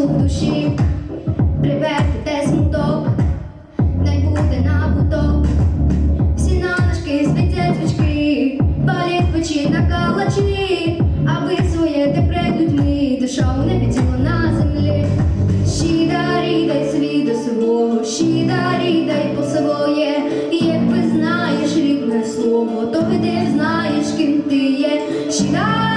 в душі, привернете смуток, най буде набуток. Всі налишки світять свічки, палять печі на калачі, а ви своєте перед людьми, душа у небі тіло на землі. Щідарі дай свій до свого, щідарі дай по своє, якби знаєш рідне слово, то ти знаєш, ким ти є. Щідарі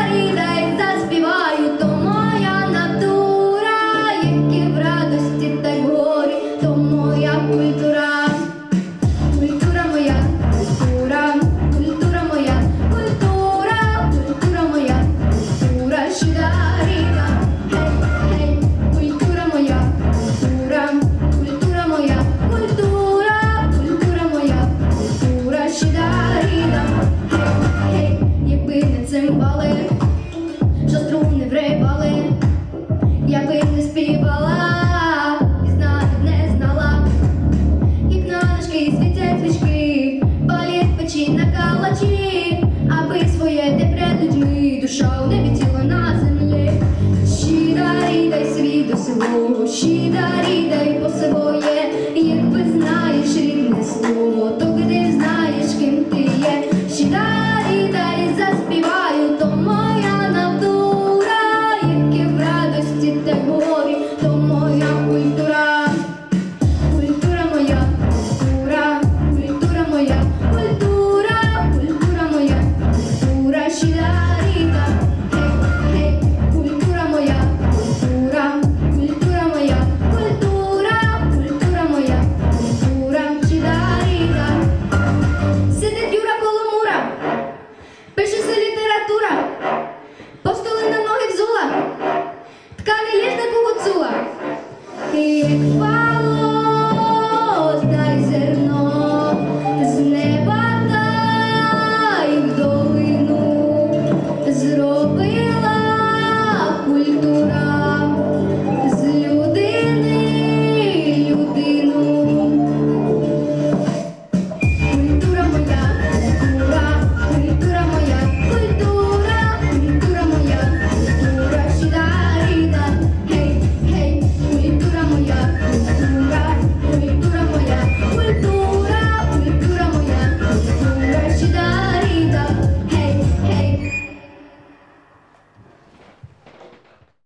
Мощі дарі, дай по собою. Миколай. І